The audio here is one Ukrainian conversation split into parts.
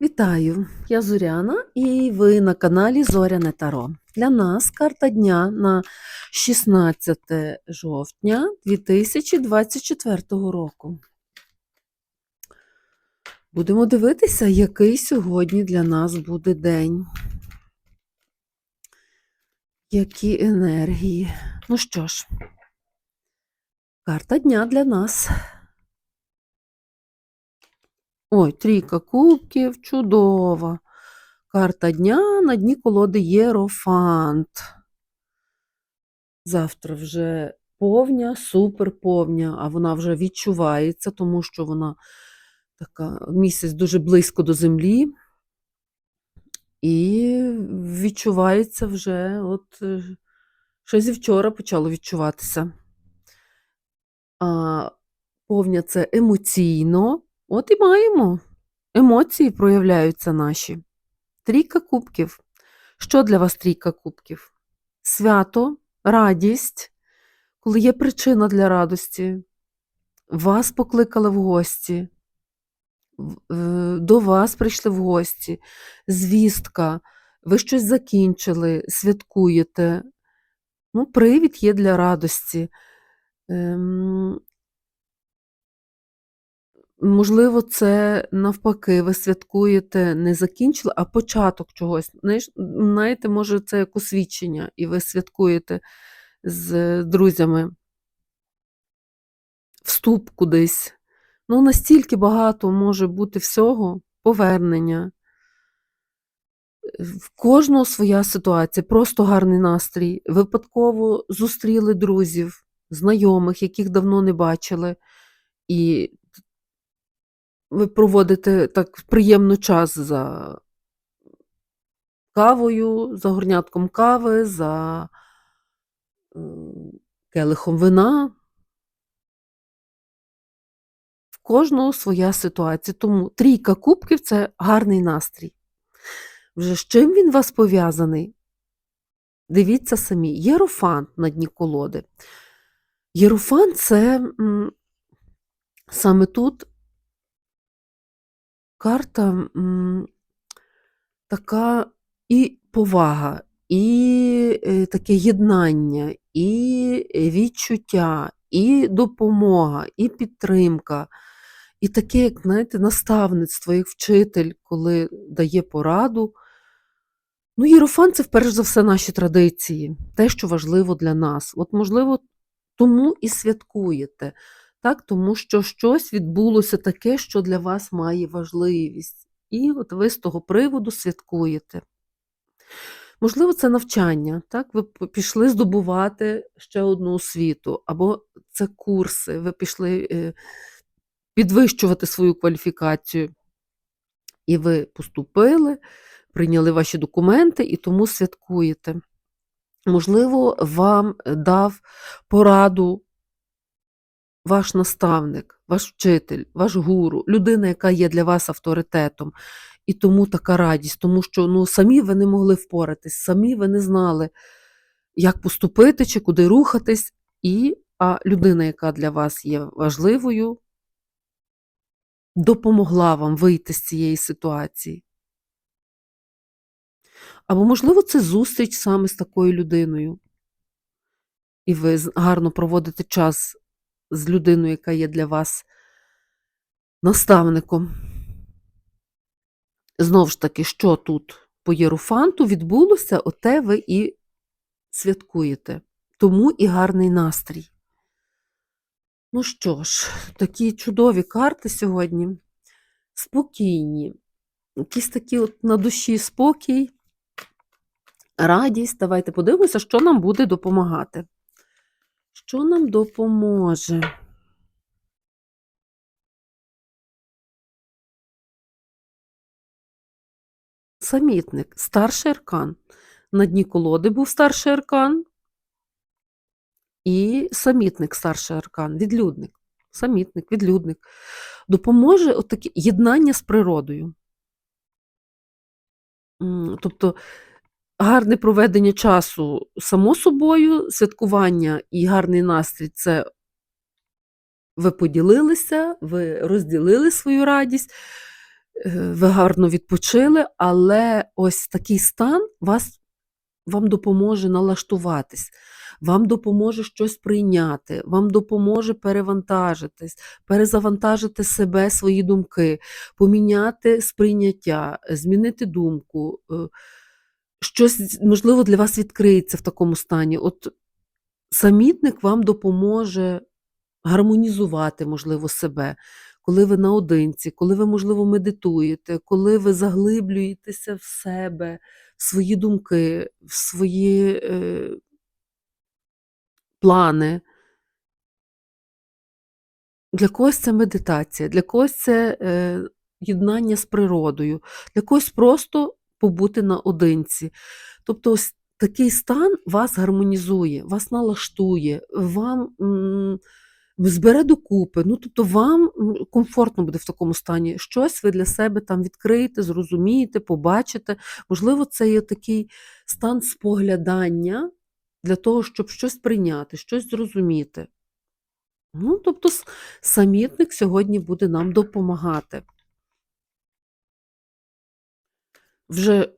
Вітаю! Я Зоряна і ви на каналі Зоряне Таро. Для нас карта дня на 16 жовтня 2024 року. Будемо дивитися, який сьогодні для нас буде день. Які енергії. Ну що ж, карта дня для нас. Ой, трійка кубків, чудова. Карта дня на дні колоди Єрофант. Завтра вже повня, суперповня, а вона вже відчувається, тому що вона така місяць дуже близько до землі. І відчувається вже, от ще зі вчора почало відчуватися. А повня це емоційно. От і маємо. Емоції проявляються наші. Трійка кубків. Що для вас трійка кубків? Свято, радість, коли є причина для радості. Вас покликали в гості, до вас прийшли в гості, звістка, ви щось закінчили, святкуєте. Ну, привід є для радості. Можливо, це навпаки, ви святкуєте не закінчили, а початок чогось. Знаєте, може, це як освідчення, і ви святкуєте з друзями вступ кудись. Ну, настільки багато може бути всього, повернення. В кожного своя ситуація, просто гарний настрій. Випадково зустріли друзів, знайомих, яких давно не бачили. І ви проводите так приємно час за кавою, за горнятком кави, за келихом вина. В кожного своя ситуація. Тому трійка кубків це гарний настрій. Вже з чим він вас пов'язаний? Дивіться самі, єрофант на дні колоди. Єрофант це м, саме тут карта м, така і повага, і е, таке єднання, і відчуття, і допомога, і підтримка. І таке, як знаєте, наставництво, як вчитель, коли дає пораду. Ну, Єрофан це перш за все наші традиції, те, що важливо для нас. От, можливо, тому і святкуєте, так? тому що щось відбулося таке, що для вас має важливість. І от ви з того приводу святкуєте. Можливо, це навчання, так? ви пішли здобувати ще одну освіту, або це курси, ви пішли е, підвищувати свою кваліфікацію. І ви поступили, прийняли ваші документи і тому святкуєте. Можливо, вам дав пораду ваш наставник, ваш вчитель, ваш гуру, людина, яка є для вас авторитетом. І тому така радість, тому що ну, самі ви не могли впоратись, самі ви не знали, як поступити чи куди рухатись. І, а людина, яка для вас є важливою, допомогла вам вийти з цієї ситуації. Або, можливо, це зустріч саме з такою людиною. І ви гарно проводите час з людиною, яка є для вас наставником. Знову ж таки, що тут по Єруфанту відбулося, оте ви і святкуєте. Тому і гарний настрій. Ну що ж, такі чудові карти сьогодні. Спокійні. Якісь такі от на душі спокій, радість. Давайте подивимося, що нам буде допомагати. Що нам допоможе? Самітник, старший аркан. На дні колоди був старший аркан. І самітник, старший аркан, відлюдник. Самітник, відлюдник. Допоможе отаке єднання з природою. Тобто гарне проведення часу само собою, святкування і гарний настрій це ви поділилися, ви розділили свою радість. е, ви гарно відпочили, але ось такий стан вас, вам допоможе налаштуватись, вам допоможе щось прийняти, вам допоможе перевантажитись, перезавантажити себе, свої думки, поміняти сприйняття, змінити думку. Щось, можливо, для вас відкриється в такому стані. От самітник вам допоможе гармонізувати, можливо, себе, коли ви наодинці, коли ви, можливо, медитуєте, коли ви заглиблюєтеся в себе, в свої думки, в свої е, плани. Для когось це медитація, для когось це е, єднання з природою, для когось просто побути наодинці. Тобто, ось такий стан вас гармонізує, вас налаштує, вам збере докупи. Ну, тобто, вам комфортно буде в такому стані. Щось ви для себе там відкриєте, зрозумієте, побачите. Можливо, це є такий стан споглядання для того, щоб щось прийняти, щось зрозуміти. Ну, тобто, самітник сьогодні буде нам допомагати. Вже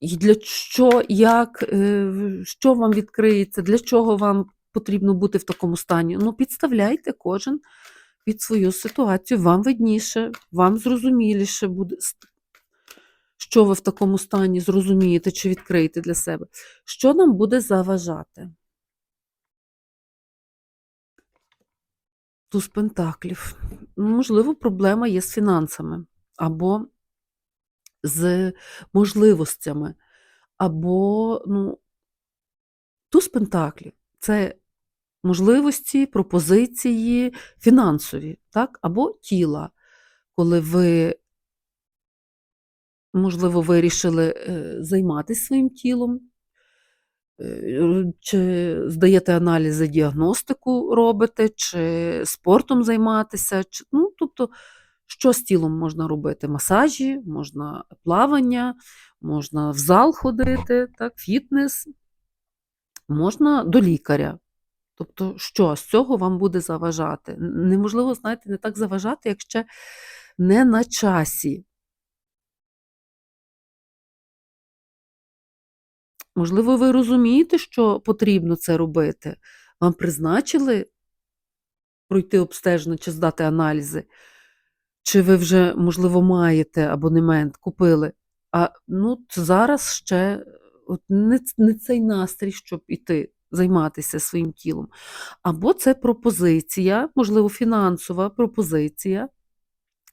для що, як, е, що вам відкриється, для чого вам потрібно бути в такому стані? Ну, підставляйте кожен під свою ситуацію, вам видніше, вам зрозуміліше буде, що ви в такому стані зрозумієте чи відкриєте для себе. Що нам буде заважати? Туз пентаклів. Можливо, проблема є з фінансами або з можливостями, або ну, туз пентаклів це можливості, пропозиції фінансові, так? або тіла, коли ви, можливо, вирішили е, займатися своїм тілом, е, чи здаєте аналізи, діагностику робите, чи спортом займатися. Чи, ну, тобто, що з тілом можна робити? Масажі, можна плавання, можна в зал ходити, так, фітнес, можна до лікаря. Тобто, що з цього вам буде заважати? Неможливо, знаєте, не так заважати, як ще не на часі. Можливо, ви розумієте, що потрібно це робити. Вам призначили пройти обстеження чи здати аналізи, чи ви вже, можливо, маєте абонемент, купили. А ну, зараз ще от не, не цей настрій, щоб іти займатися своїм тілом. Або це пропозиція, можливо, фінансова пропозиція,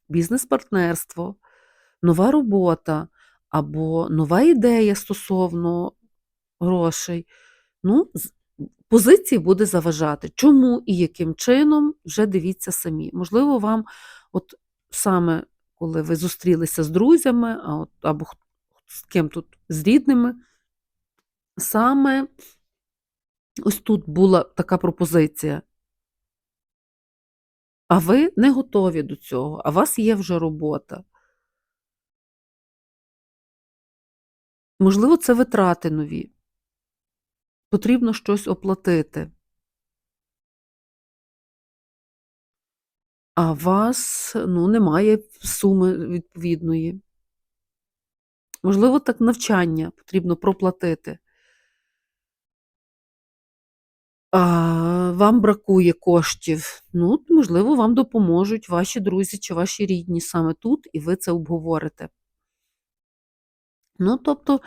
бізнес-партнерство, нова робота, або нова ідея стосовно грошей. Ну, позиції буде заважати. Чому і яким чином, вже дивіться самі. Можливо, вам, от саме коли ви зустрілися з друзями, або з ким тут, з рідними, саме ось тут була така пропозиція. А ви не готові до цього, а у вас є вже робота. Можливо, це витрати нові. Потрібно щось оплатити. А вас ну, немає суми відповідної. Можливо, так навчання потрібно проплатити. А, вам бракує коштів. Ну, можливо, вам допоможуть ваші друзі чи ваші рідні саме тут, і ви це обговорите. Ну, тобто,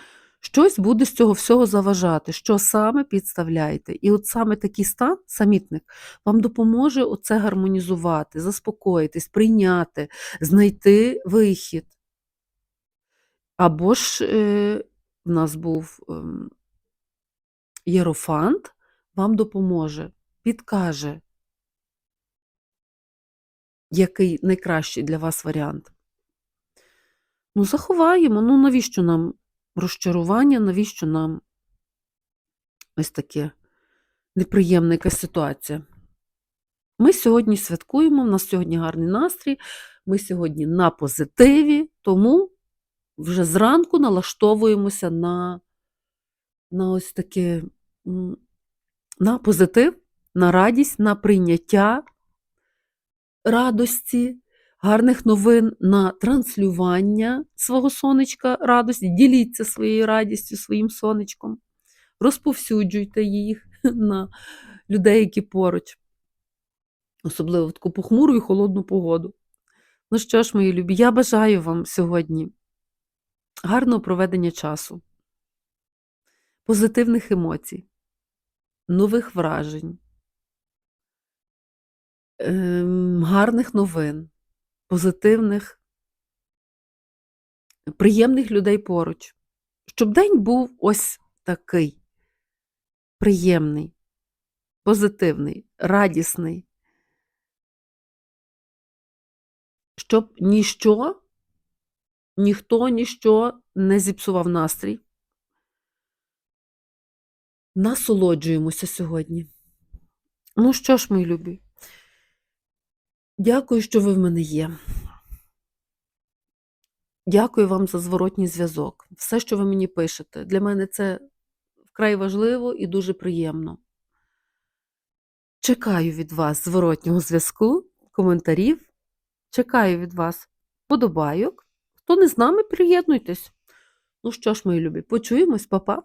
щось буде з цього всього заважати, що саме підставляєте. І от саме такий стан, самітник, вам допоможе оце гармонізувати, заспокоїтись, прийняти, знайти вихід. Або ж е, в нас був ем, єрофант, вам допоможе, підкаже, який найкращий для вас варіант. Ну, заховаємо. Ну, навіщо нам розчарування, навіщо нам ось таке неприємна якась ситуація? Ми сьогодні святкуємо, в нас сьогодні гарний настрій, ми сьогодні на позитиві, тому вже зранку налаштовуємося на, на ось таке на позитив, на радість, на прийняття радості, гарних новин на транслювання свого сонечка радості. Діліться своєю радістю, своїм сонечком, розповсюджуйте їх на людей, які поруч, особливо в таку похмуру і холодну погоду. Ну що ж, мої любі, я бажаю вам сьогодні гарного проведення часу, позитивних емоцій, нових вражень, ем, гарних новин, позитивних, приємних людей поруч. Щоб день був ось такий приємний, позитивний, радісний. Щоб ніщо, ніхто, ніщо не зіпсував настрій. Насолоджуємося сьогодні. Ну що ж, мої любі, дякую, що ви в мене є. Дякую вам за зворотній зв'язок. Все, що ви мені пишете, для мене це вкрай важливо і дуже приємно. Чекаю від вас зворотнього зв'язку, коментарів. Чекаю від вас подобайок. Хто не з нами, приєднуйтесь. Ну що ж, мої любі, почуємось, па-па.